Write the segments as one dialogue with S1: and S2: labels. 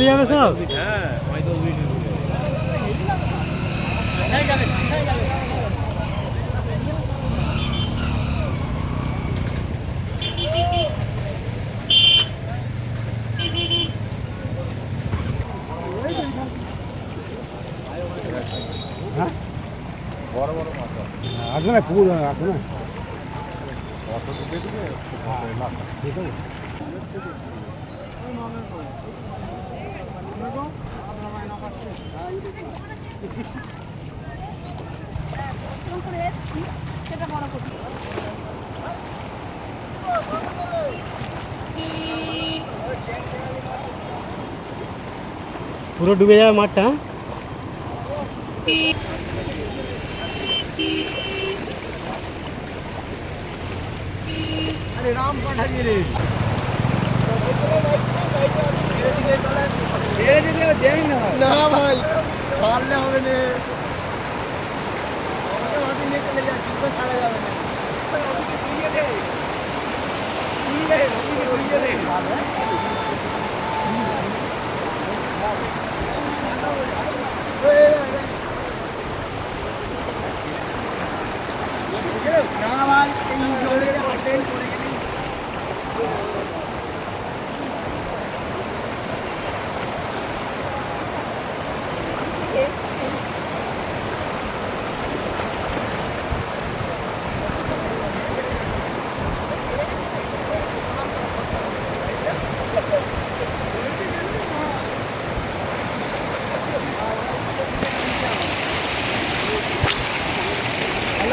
S1: যাবে সব?
S2: হ্যাঁ? বড় বড় মাছ
S1: আসবে না পুকুর আসবে না ঠিক আছে পুরো ডুবে যাবে মাঠটা হ্যাঁ?
S2: আরে রাম কাঠারি রে না ভাই ছাড়লে হবে না। ছাড়া যাবে না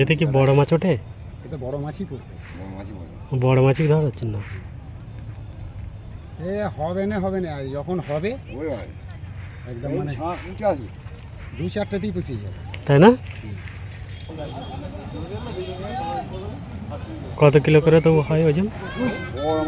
S1: এতে কি বড় মাছ ওঠে?
S3: এটা বড় মাছই পড়বে
S1: বড় মাছই ধরা হচ্ছে না।
S3: এ হবে না হবে না যখন হবে
S2: ওই ভাই
S3: একদম মানে
S2: উঁচু আসবে
S3: দু চারটাতেই পুষিয়ে যাবে।
S1: তাই না? কত কিলো করে তবু হয় ওজন?
S2: বড়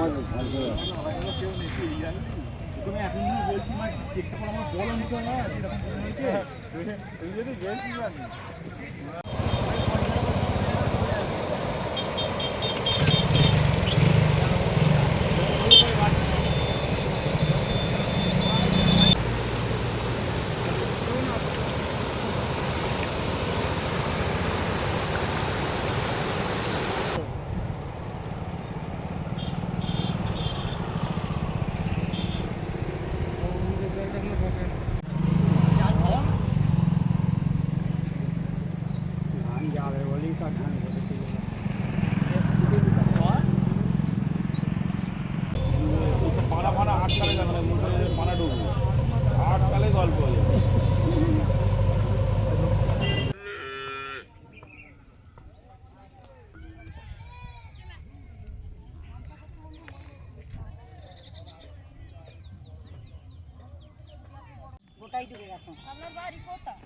S4: গোটাই ডুবে গেছে। আপনার বাড়ি কোথায়?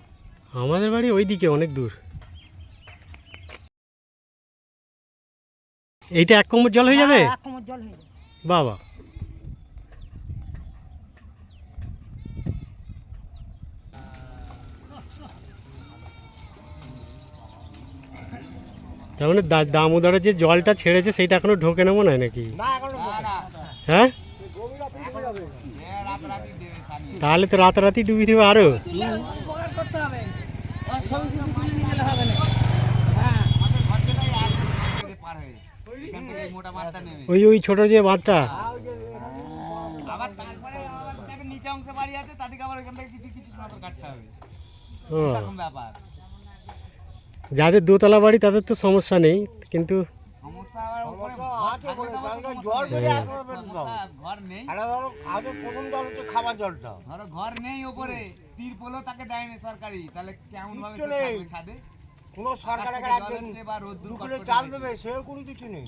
S1: আমাদের বাড়ি ওইদিকে অনেক দূর। এইটা এক কোমর জল হয়ে যাবে?
S4: হ্যাঁ, এক কোমর জল হয়ে যাবে।
S1: বাবা। তার মানে দা- দামোদরের যে জলটা ছেড়েছে সেইটা এখনও ঢোকে না মনে হয় নাকি? হ্যাঁ? তাহলে তো রাতারাতি ডুবি দেবে
S5: আরও।
S6: ওই ওই ছোট যে বাঁধটা।
S1: যাদের
S6: দোতলা বাড়ি, তাদের তো সমস্যা নেই, কিন্তু
S2: খাবার জলটা।
S1: ধরো ঘর নেই ওপরে তিরপলও তাকে দেয়নি সরকারি। তাহলে কেমন ভাবে ছাদে?
S2: কোনো সরকার চাল দেবে সেও কোনো কিছু নেই।